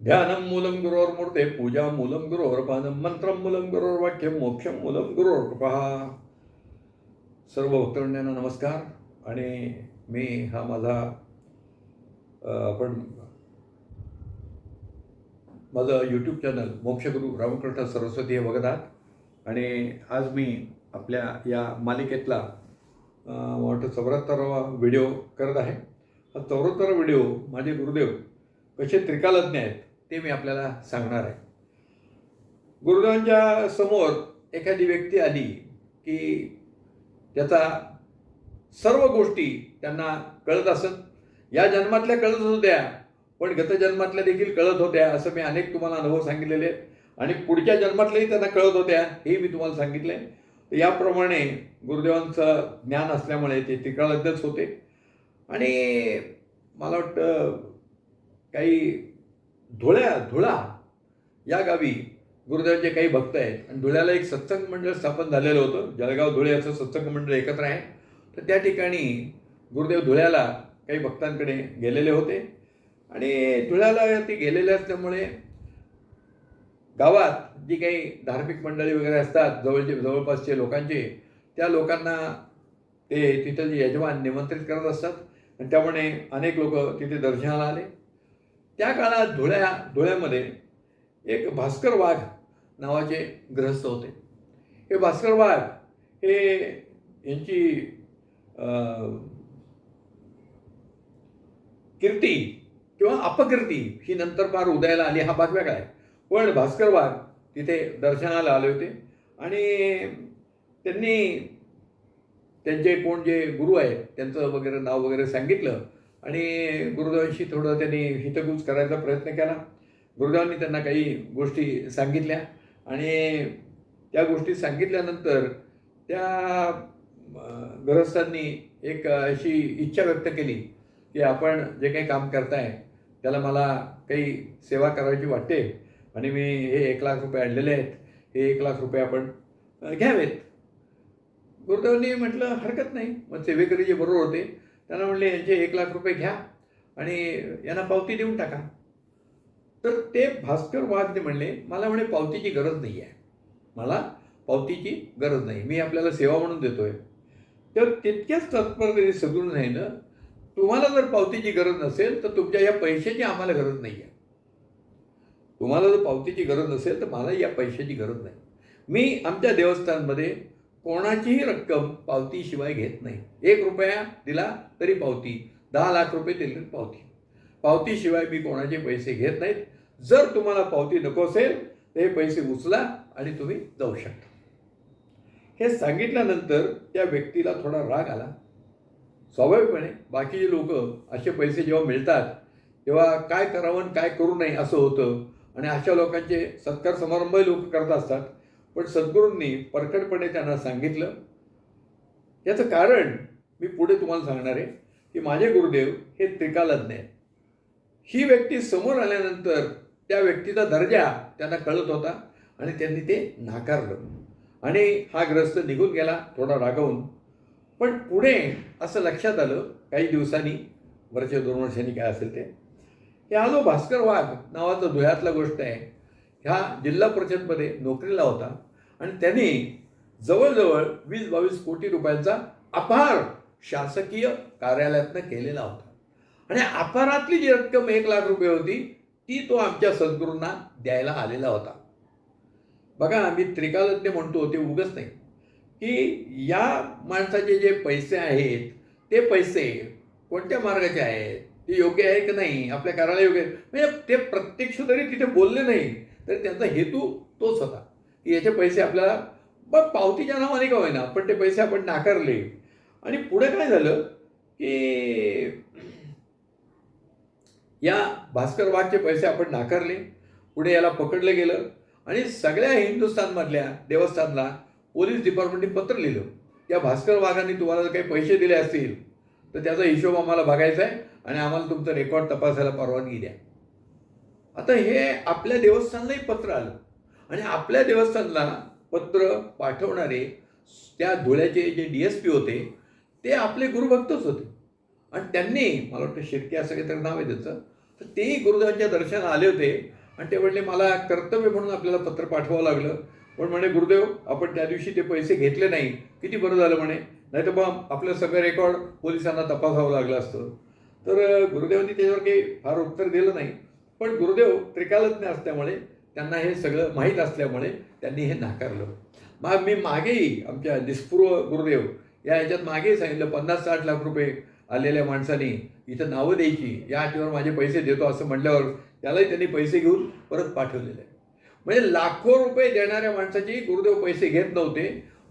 ध्यानं मूलं गुरोर्मूर्ते पूजा मूलं गुरोर पानं मंत्रं मूलं गुरोर वाक्यं मोक्षं मूलं गुरोर कृपा सर्व भक्तवंद्यांना नमस्कार. आणि मी हा माझा आपण माझं यूट्यूब चॅनल मोक्षगुरू रामकृष्ण सरस्वती हे बघत आहात. आणि आज मी आपल्या या मालिकेतला वाटतं चौऱ्याहत्तरावा व्हिडिओ करत आहे. हा चौऱ्याहत्तरा व्हिडिओ माझे गुरुदेव कसे त्रिकालज्ञ आहेत ते मी आपल्याला सांगणार आहे. गुरुदेवांच्या समोर एखादी व्यक्ती आली की त्याचा सर्व गोष्टी त्यांना कळत असत या जन्मातल्या कळत होत्या पण गतजन्मातल्या देखील कळत होत्या असं मी अनेक तुम्हाला अनुभव सांगितलेले आहेत. आणि पुढच्या जन्मातल्याही त्यांना कळत होत्या हे मी तुम्हाला सांगितले. याप्रमाणे गुरुदेवांचं ज्ञान असल्यामुळे ते त्रिकाळज्ञच होते. आणि मला वाटतं काही धुळ्या धुळा. या गावी गुरुदेवाचे काही भक्त आहेत. आणि धुळ्याला एक सत्संग मंडळ स्थापन झालेलं होतं. जळगाव धुळे असं सत्संग मंडळ एकत्र आहे. तर त्या ठिकाणी गुरुदेव धुळ्याला काही भक्तांकडे गेलेले होते. आणि धुळ्याला ते गेलेले असल्यामुळे गावात जी काही धार्मिक मंडळी वगैरे असतात जवळचे जवळपासचे लोकांचे त्या लोकांना ते तिथं जे यजमान निमंत्रित करत असतात. आणि त्यामुळे अनेक लोक तिथे दर्शनाला आले. त्या काळात धुळ्या धुळ्यामध्ये एक भास्कर वाघ नावाचे ग्रहस्थ होते. हे भास्कर वाघ हे यांची कीर्ती किंवा अपकीर्ती ही नंतर फार उदयाला आली हा भाग वेगळा आहे. पण भास्कर वाघ तिथे दर्शनाला आले होते आणि त्यांनी त्यांचे कोण जे गुरु आहेत त्यांचं वगैरे नाव वगैरे सांगितलं आणि गुरुदेवांशी थोडं त्यांनी हितगुज करायचा प्रयत्न केला. गुरुदेवांनी त्यांना काही गोष्टी सांगितल्या आणि त्या गोष्टी सांगितल्यानंतर त्या ग्रहस्थांनी गृहस्थांनी एक अशी इच्छा व्यक्त केली की आपण जे काही काम करताय त्याला मला काही सेवा करायची वाटते आणि मी हे एक लाख रुपये आणलेले आहेत हे एक लाख रुपये आपण घ्यावेत. गुरुदेवांनी म्हटलं हरकत नाही. मग सेवेकरी जे बरोबर होते त्यांना म्हणले यांचे एक लाख रुपये घ्या आणि यांना पावती देऊन टाका. तर ते भास्कर वाघ म्हणले मला म्हणे पावतीची गरज नाही आहे मला पावतीची गरज नाही. मी आपल्याला सेवा म्हणून देतोय. तर तितक्याच तत्परतेने सगळून नाही ना तुम्हाला जर पावतीची गरज नसेल तर तुमच्या या पैशाची आम्हाला गरज नाही आहे तुम्हाला जर पावतीची गरज नसेल तर मला या पैशाची गरज नाही. मी आमच्या देवस्थानमध्ये कोणाचीही रक्कम पावतीशिवाय घेत नाही. एक रुपया दिला तरी पावती. दहा लाख रुपये दिले तरी पावती. पावतीशिवाय मी कोणाचे पैसे घेत नाहीत. जर तुम्हाला पावती नको असेल तर हे पैसे उचला आणि तुम्ही जाऊ शकता. हे सांगितल्यानंतर त्या व्यक्तीला थोडा राग आला. स्वाभाविकपणे बाकीचे लोक असे पैसे जेव्हा मिळतात तेव्हा काय करावं आणि काय करू नये असं होतं. आणि अशा लोकांचे सत्कार समारंभही लोक करत असतात. पण सद्गुरूंनी परखडपणे त्यांना सांगितलं. याचं कारण मी पुढे तुम्हाला सांगणार आहे की माझे गुरुदेव हे त्रिकालज्ञ आहेत. ही व्यक्ती समोर आल्यानंतर त्या व्यक्तीचा दर्जा त्यांना कळत होता आणि त्यांनी ते नाकारलं. आणि हा ग्रस्त निघून गेला थोडा रागवून. पण पुढे असं लक्षात आलं काही दिवसांनी वर्ष दोन वर्षांनी काय असेल ते हे हा जो भास्कर वाघ नावाचा धुळ्यातला गोष्ट आहे ह्या जिल्हा परिषदमध्ये नोकरीला होता. आणि त्यांनी जवळजवळ वीस बावीस कोटी रुपयांचा अपार शासकीय कार्यालयातनं केलेला होता. आणि अपारातली जी रक्कम एक लाख रुपये होती ती तो आमच्या सद्गुरूंना द्यायला आलेला होता. बघा आम्ही त्रिकालज्ञ म्हणतो ते उगच नाही. की या माणसाचे जे पैसे आहेत ते पैसे कोणत्या मार्गाचे आहेत? ते योग्य आहे की नाही? आपल्या करायला योग्य आहे? म्हणजे ते प्रत्यक्ष जरी तिथे बोलले नाही तरी त्यांचा हेतू तोच होता. की याचे पैसे आपल्याला बघ पावतीच्या नावाने का होईना पण ते पैसे आपण नाकारले. आणि पुढे काय झालं की या भास्कर वाघचे पैसे आपण नाकारले. पुढे याला पकडलं गेलं. आणि सगळ्या हिंदुस्थानमधल्या देवस्थानला पोलीस डिपार्टमेंटने पत्र लिहिलं. या भास्कर वाघांनी तुम्हाला जर काही पैसे दिले असतील तर त्याचा हिशोब आम्हाला बघायचा आहे आणि आम्हाला तुमचं रेकॉर्ड तपासायला परवानगी द्या. आता हे आपल्या देवस्थानलाही पत्र आलं. आणि आपल्या देवस्थानला पत्र पाठवणारे त्या धुळ्याचे जे डी एस पी होते ते आपले गुरुभक्तच होते. आणि त्यांनी मला वाटतं शिर्के असं काहीतरी नाव आहे त्याचं तर तेही गुरुदेवांच्या दर्शनाला आले होते. आणि ते म्हणले मला कर्तव्य म्हणून आपल्याला पत्र पाठवावं लागलं. पण म्हणे गुरुदेव आपण त्या दिवशी ते पैसे घेतले नाही. किती बरं झालं म्हणे? नाही तर मग आपलं सगळं रेकॉर्ड पोलिसांना तपासावं लागलं असतं. तर गुरुदेवांनी त्याच्यावर काही फार उत्तर दिलं नाही. पण गुरुदेव त्रिकालज्ञ असल्यामुळे त्यांना हे सगळं माहीत असल्यामुळे त्यांनी हे नाकारलं. मग मी मागेही आमच्या निस्पृह गुरुदेव या ह्याच्यात मागेही सांगितलं पन्नास साठ लाख रुपये आलेल्या माणसांनी इथं नावं द्यायची या अटीवर माझे पैसे देतो असं म्हटल्यावर त्यालाही त्यांनी पैसे घेऊन परत पाठवलेले. आहे म्हणजे लाखो रुपये देणाऱ्या माणसाची गुरुदेव पैसे घेत नव्हते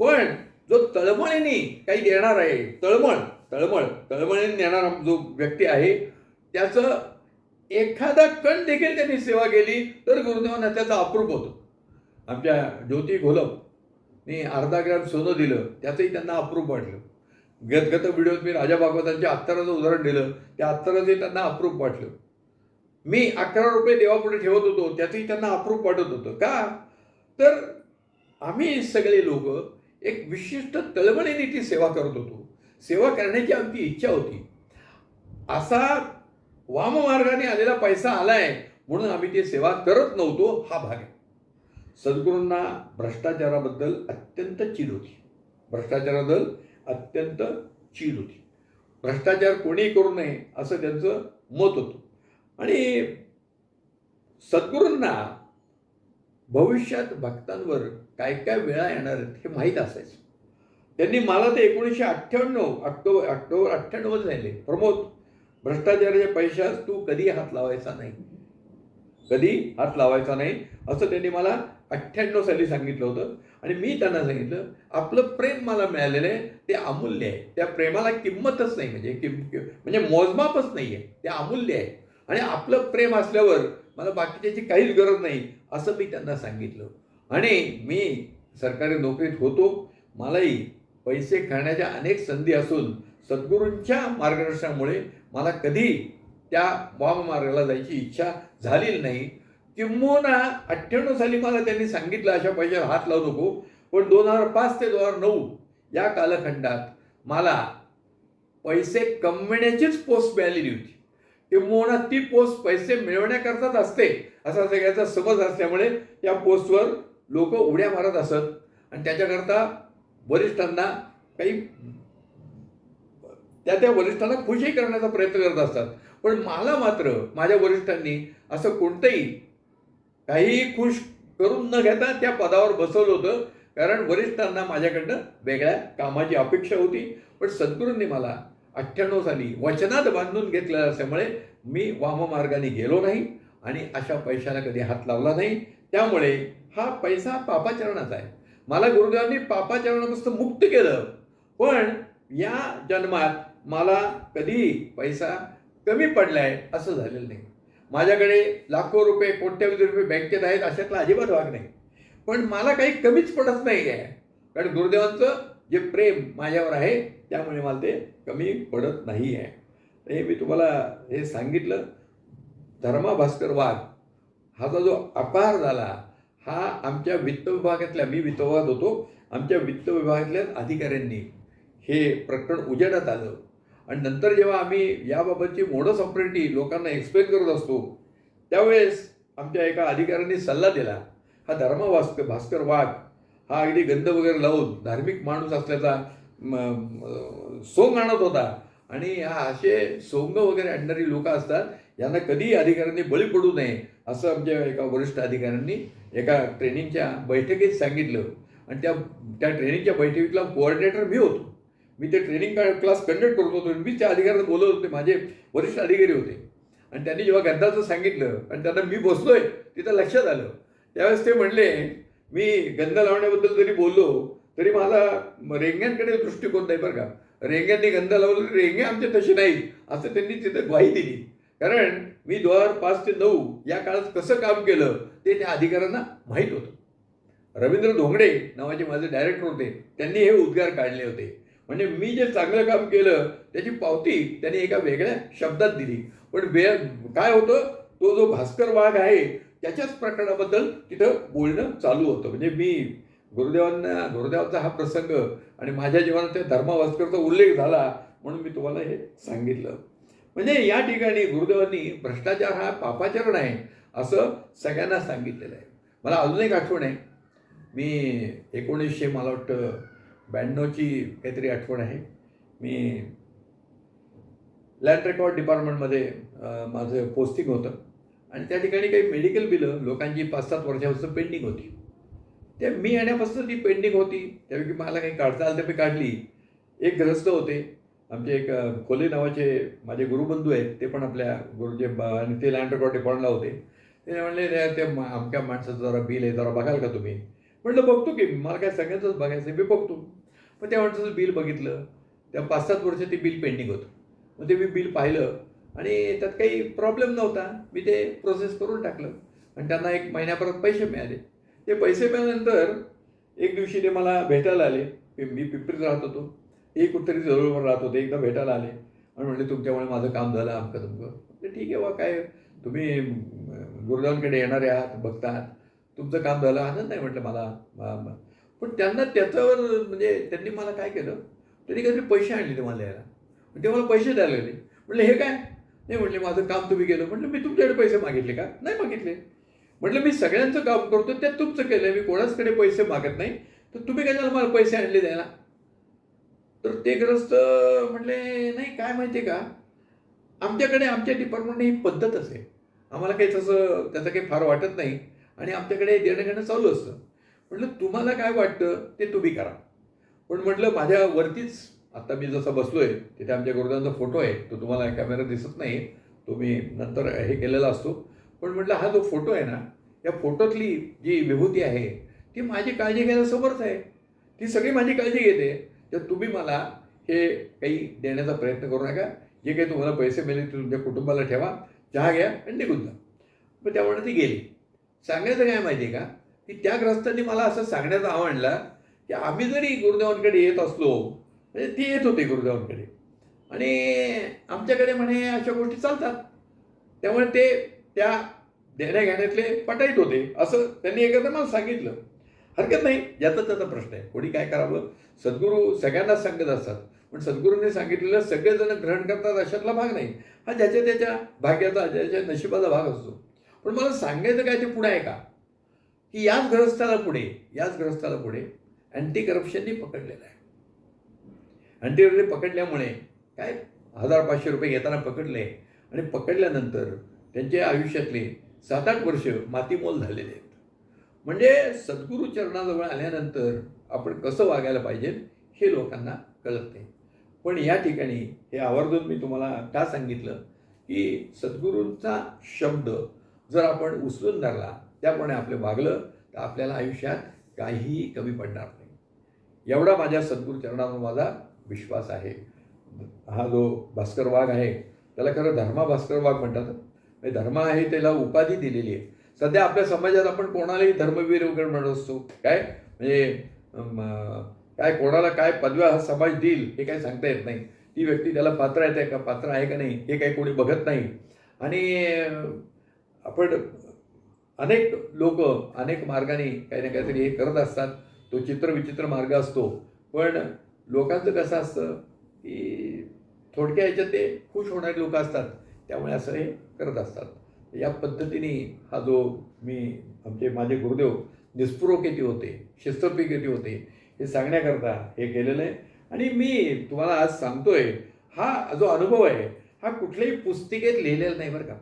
पण जो तळमळीने काही देणार आहे तळमळ तळमळ तळमळीने देणारा जो व्यक्ती आहे त्याचं एखादा कण देखील त्यांनी सेवा केली तर गुरुदेवांना त्याचा अप्रूप होतो. आमच्या ज्योती घोलपनी अर्धा ग्रॅम सोनं दिलं त्याचंही त्यांना अप्रूप वाटलं. गतगत व्हिडिओत मी राजा भागवतांच्या अत्तराचं उदाहरण दिलं त्या अत्तराचंही त्यांना अप्रूप वाटलं. मी अकरा रुपये देवापुढे ठेवत होतो त्याचंही त्यांना अप्रूप वाटत होतं. का? तर आम्ही सगळे लोक एक विशिष्ट तळमळीने ती सेवा करत होतो. सेवा करण्याची आमची इच्छा होती. असा वाममार्गाने आलेला पैसा आलाय म्हणून आम्ही ती सेवा करत नव्हतो हा भाग आहे. सद्गुरूंना भ्रष्टाचाराबद्दल अत्यंत चीड होती. भ्रष्टाचाराबद्दल अत्यंत चीड होती. भ्रष्टाचार कोणीही करू नये असं त्यांचं मत होतं. आणि सद्गुरूंना भविष्यात भक्तांवर काय काय वेळा येणार आहेत हे माहीत असायचं. त्यांनी मला ते एकोणीसशे अठ्ठ्याण्णव ऑक्टोबर ऑक्टोबर अठ्ठ्याण्णवच राहिले प्रमोद भ्रष्टाचाराच्या पैशास तू कधी हात लावायचा नाही? कधी हात लावायचा नाही? असं त्यांनी मला अठ्ठ्याण्णव साली सांगितलं होतं. आणि मी त्यांना सांगितलं आपलं प्रेम मला मिळालेलं आहे ते अमूल्य आहे. त्या प्रेमाला किंमतच नाही म्हणजे किम किम- म्हणजे मोजमापच नाही आहे. ते अमूल्य आहे. आणि आपलं प्रेम असल्यावर मला बाकीच्याची काहीच गरज नाही असं मी त्यांना सांगितलं. आणि मी सरकारी नोकरीत होतो. मलाही पैसे खाण्याच्या अनेक संधी असून सद्गुरूंच्या मार्गदर्शनामुळे मला कधी त्या बॉम्ब मार्गाला जायची इच्छा झालेली नाही. किंबहुना अठ्ठ्याण्णव साली मला त्यांनी सांगितलं अशा पैशावर हात लावू नको. पण दोन हजार पाच ते दोन हजार नऊ या कालखंडात मला पैसे कमविण्याचीच पोस्ट मिळालेली होती. किंबहुना ती पोस्ट पैसे मिळवण्याकरताच असते असा सगळ्याचा समज असल्यामुळे त्या पोस्टवर लोक उड्या मारत असत. आणि त्याच्याकरता वरिष्ठांना काही त्या त्या वरिष्ठांना खुशी करण्याचा प्रयत्न करत असतात. पण मला मात्र माझ्या वरिष्ठांनी असं कोणतंही काहीही खुश करून न घेता त्या पदावर बसवलं होतं. कारण वरिष्ठांना माझ्याकडनं वेगळ्या कामाची अपेक्षा होती. पण सद्गुरूंनी मला अठ्ठ्याण्णव साली वचनात बांधून घेतलेलं असल्यामुळे मी वाममार्गाने गेलो नाही आणि अशा पैशाला कधी हात लावला नाही. त्यामुळे हा पैसा पापाचरणाचा आहे. मला गुरुदेवांनी पापाचरणापासून मुक्त केलं. पण या जन्मात मला कधी पैसा कमी पडला आहे असं झालेलं नाही. माझ्याकडे लाखो रुपये कोट्यवधी रुपये बँकेत आहेत अशातला अजिबात भाग नाही. पण मला काही कमीच पडत नाही आहे. कारण गुरुदेवांचं जे प्रेम माझ्यावर आहे त्यामुळे मला ते कमी पडत नाही आहे. तर हे मी तुम्हाला हे सांगितलं. धर्मा भास्कर वाघ हा जो अपार झाला हा आमच्या वित्त विभागातल्या मी वित्त विभागात होतो आमच्या वित्त विभागातल्या अधिकाऱ्यांनी हे प्रकरण उजेडात आलं. आणि नंतर जेव्हा आम्ही याबाबतची मोडस ऑपरेटी लोकांना एक्सप्लेन करत असतो त्यावेळेस आमच्या एका अधिकाऱ्यांनी सल्ला दिला. हा धर्म भास्कर भास्कर वाघ हा अगदी गंध वगैरे लावून धार्मिक माणूस असल्याचा सोंग आणत होता. आणि हा असे सोंग वगैरे आणणारी लोक असतात यांना कधीही अधिकाऱ्यांनी बळी पडू नये असं आमच्या एका वरिष्ठ अधिकाऱ्यांनी एका ट्रेनिंगच्या बैठकीत सांगितलं. आणि त्या त्या ट्रेनिंगच्या बैठकीतला कोऑर्डिनेटर मी होतो. मी ते ट्रेनिंग क्लास कंडक्ट करत होतो मी त्या अधिकाऱ्यांना बोलत होते. माझे वरिष्ठ अधिकारी होते. आणि त्यांनी जेव्हा गंधाचं सांगितलं आणि त्यांना मी बसलोय तिथं लक्षात आलं. त्यावेळेस ते म्हणले मी गंध लावण्याबद्दल जरी बोललो तरी मला रेंग्यांकडे दृष्टिकोन नाही बरं का. रेंग्यांनी गंध लावलं तरी रेंगे आमचे तसे नाही असं त्यांनी तिथे ग्वाही दिली. कारण मी दोन हजार पाच ते नऊ या काळात कसं काम केलं ते त्या अधिकाऱ्यांना माहीत होतं. रवींद्र धोंगडे नावाचे माझे डायरेक्टर होते. त्यांनी हे उद्गार काढले होते. म्हणजे मी जे चांगलं काम केलं त्याची पावती त्यांनी एका वेगळ्या शब्दात दिली. पण वे काय होतं? तो जो भास्कर वाघ आहे त्याच्याच प्रकरणाबद्दल तिथं बोलणं चालू होतं. म्हणजे मी गुरुदेवांना गुरुदेवांचा हा प्रसंग आणि माझ्या जीवनात त्या धर्माभास्करचा उल्लेख झाला म्हणून मी तुम्हाला हे सांगितलं. म्हणजे या ठिकाणी गुरुदेवांनी भ्रष्टाचार हा पापाचरण आहे असं सगळ्यांना सांगितलेलं आहे. मला अजून एक आठवण आहे. मी एकोणीसशे मला वाटतं ब्याण्णवची काहीतरी आठवण आहे. मी लँड रेकॉर्ड डिपार्टमेंटमध्ये माझं पोस्टिंग होतं. आणि त्या ठिकाणी काही मेडिकल बिलं लोकांची पाच सात वर्षापासून पेंडिंग होती. त्या मी येण्यापासून ती पेंडिंग होती. त्यापैकी मला काही काढता आलं तर मी काढली. एक ग्रस्त होते. आमचे एक अं, खोले नावाचे माझे गुरुबंधू आहेत ते पण आपल्या गुरुचे आणि ते लँड रेकॉर्ड डिपार्टमेंटला होते. ते म्हणले ते अमक्या माणसाचं जरा बिल आहे जरा बघाल का तुम्ही? म्हटलं बघतो की मला काय सगळ्यांचंच बघायचं आहे मी बघतो. पण त्या माणसाचं बिल बघितलं त्या पाच सात वर्ष ते बिल पेंडिंग होतं. मग ते मी बिल पाहिलं आणि त्यात काही प्रॉब्लेम नव्हता. मी ते प्रोसेस करून टाकलं. आणि त्यांना एक महिन्यापर्यंत पैसे मिळाले. ते पैसे मिळाल्यानंतर एक दिवशी ते मला भेटायला आले. मी- पिंपरीत राहत होतो. एक कुठेतरी जवळवर राहत होते. एकदा भेटायला आले. आणि म्हणले तुमच्यामुळे माझं काम झालं आमकं तुमकं म्हणजे ठीक आहे बा काय? तुम्ही गुरुजांकडे येणारे आहात बघतात. तुमचं काम झालं आनंद नाही म्हटलं मला पण त्यांना त्याच्यावर म्हणजे त्यांनी मला काय केलं? त्यांनी काहीतरी पैसे आणले ते मला यायला. ते मला पैसे द्यायला लागले. म्हटलं हे काय? नाही म्हटले माझं काम तुम्ही केलं. म्हटलं मी तुमच्याकडे पैसे मागितले का? नाही मागितले. म्हटलं मी सगळ्यांचं काम करतो ते तुमचं केलं मी कोणाचकडे पैसे मागत नाही. तर तुम्ही कशाला मला पैसे आणले द्यायला? तर ते ग्रस्त म्हटले नाही काय माहिती का? आमच्याकडे आमच्या डिपार्टमेंटने ही पद्धतच आहे. आम्हाला काही तसं त्याचं काही फार वाटत नाही. आणि आमच्याकडे देणं घेणं चालू असतं. म्हटलं तुम्हाला काय वाटतं ते तुम्ही करा. पण म्हटलं माझ्या वरतीच आता मी जसं आहे तिथे आमच्या गुरुदांचा फोटो आहे तो तुम्हाला कॅमेरा दिसत नाही तो मी नंतर हे केलेला असतो. पण म्हटलं हा जो फोटो आहे ना या फोटोतली जी विभूती आहे ती माझी काळजी घ्यायला समर्थ आहे. ती सगळी माझी काळजी घेते. तर तुम्ही मला हे काही देण्याचा प्रयत्न करू नका. जे काही तुम्हाला पैसे मिळेल ते तुमच्या कुटुंबाला ठेवा चहा घ्या आणि निघून जा. मग त्यामुळे ती गेली. सांगायचं काय माहिती आहे का? की त्या ग्रस्तांनी मला असं सांगण्याचा आवडला की आम्ही जरी गुरुदेवांकडे येत असलो म्हणजे ती येत होते गुरुदेवांकडे. आणि आमच्याकडे म्हणे अशा गोष्टी चालतात. त्यामुळे ते त्या देण्याघेण्यातले पटाईत होते असं त्यांनी एकदा मला सांगितलं. हरकत नाही याचा त्याचा प्रश्न आहे. कोणी काय करावं? सद्गुरू सगळ्यांनाच सांगत असतात. पण सद्गुरूंनी सांगितलेलं सगळेजण ग्रहण करतात अशातला भाग नाही. हा ज्याच्या त्याच्या भाग्याचा ज्याच्या नशिबाचा भाग असतो. पण मला सांगायचं काय ते पुढे आहे का? की याच ग्रहस्थाला पुढे याच ग्रहस्थाला पुढे अँटी करप्शननी पकडलेलं आहे. अँटी करप्शन पकडल्यामुळे काय हजार पाचशे रुपये घेताना पकडले आणि पकडल्यानंतर त्यांच्या आयुष्यातले सात आठ वर्ष मातीमोल झालेले आहेत. म्हणजे सद्गुरू चरणाजवळ आल्यानंतर आपण कसं वागायला पाहिजे हे लोकांना कळत नाही. पण या ठिकाणी हे आवर्जून मी तुम्हाला का सांगितलं की सद्गुरूंचा शब्द जर आपण उचलून धरला त्याप्रमाणे आपलं वागलं तर आपल्याला आयुष्यात काहीही कमी पडणार नाही. एवढा माझ्या सद्गुरू चरणावर माझा विश्वास आहे. हा जो भास्कर वाघ आहे त्याला खरं धर्मा भास्कर वाघ म्हणतात. म्हणजे धर्म आहे त्याला उपाधी दिलेली आहे. सध्या आपल्या समाजात आपण कोणालाही धर्मवीर वगैरे म्हणत असतो. काय? म्हणजे काय कोणाला काय पदव्या हा समाज देईल हे काही सांगता येत नाही. ती व्यक्ती त्याला पात्र आहे का पात्र आहे का नाही हे काही कोणी बघत नाही. आणि आपण अनेक लोक अनेक मार्गाने काही ना काहीतरी हे करत असतात. तो चित्रविचित्र मार्ग असतो. पण लोकांचं कसं असतं की थोडक्या ह्याच्यात ते खुश होणारे लोक असतात. त्यामुळे असं हे करत असतात. या पद्धतीने हा जो मी आमचे माझे गुरुदेव निस्पृह किती होते शिस्तपी किती होते हे सांगण्याकरता हे केलेलं आहे. आणि मी तुम्हाला आज सांगतोय हा जो अनुभव आहे हा कुठल्याही पुस्तिकेत लिहिलेला नाही बरं का.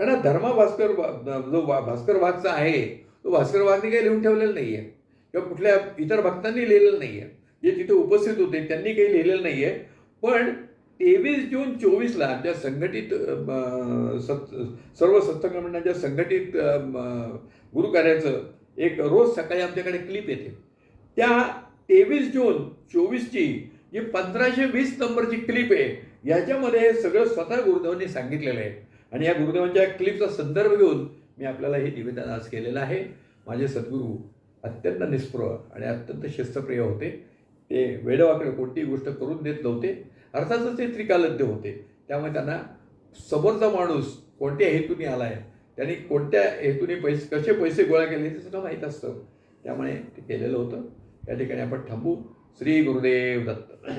कारण धर्मा भास्कर वा- जो वा- भास्कर भागचा आहे तो भास्कर वाघने काही लिहून ठेवलेला नाही आहे किंवा कुठल्या इतर भक्तांनी लिहिलेलं नाही आहे जे तिथे उपस्थित होते त्यांनी काही लिहिलेलं नाही आहे पण तेवीस जून चोवीसला ज्या संघटित सत् सर्व सत्संग संघटित गुरुकार्याचं एक रोज सकाळी आमच्याकडे क्लिप येते. त्या तेवीस जून चोवीसची जी पंधराशे वीस नंबरची क्लिप आहे याच्यामध्ये हे सगळं स्वतः गुरुदेवांनी सांगितलेलं आहे. आणि या गुरुदेवांच्या क्लिपचा संदर्भ घेऊन मी आपल्याला हे निवेदन आज केलेलं आहे. माझे सद्गुरू अत्यंत निस्पृह आणि अत्यंत शिस्तप्रिय होते. ते वेडवाकडे कोणतीही गोष्ट करून देत नव्हते. अर्थातच ते त्रिकालज्ञ होते. त्यामुळे त्यांना समोरचा माणूस कोणत्या हेतूने आला आहे त्यांनी कोणत्या हेतूने पैसे कसे पैसे गोळा केले ते सुद्धा माहीत असतं. त्यामुळे ते केलेलं होतं. या ठिकाणी आपण थांबू. श्री गुरुदेव दत्त.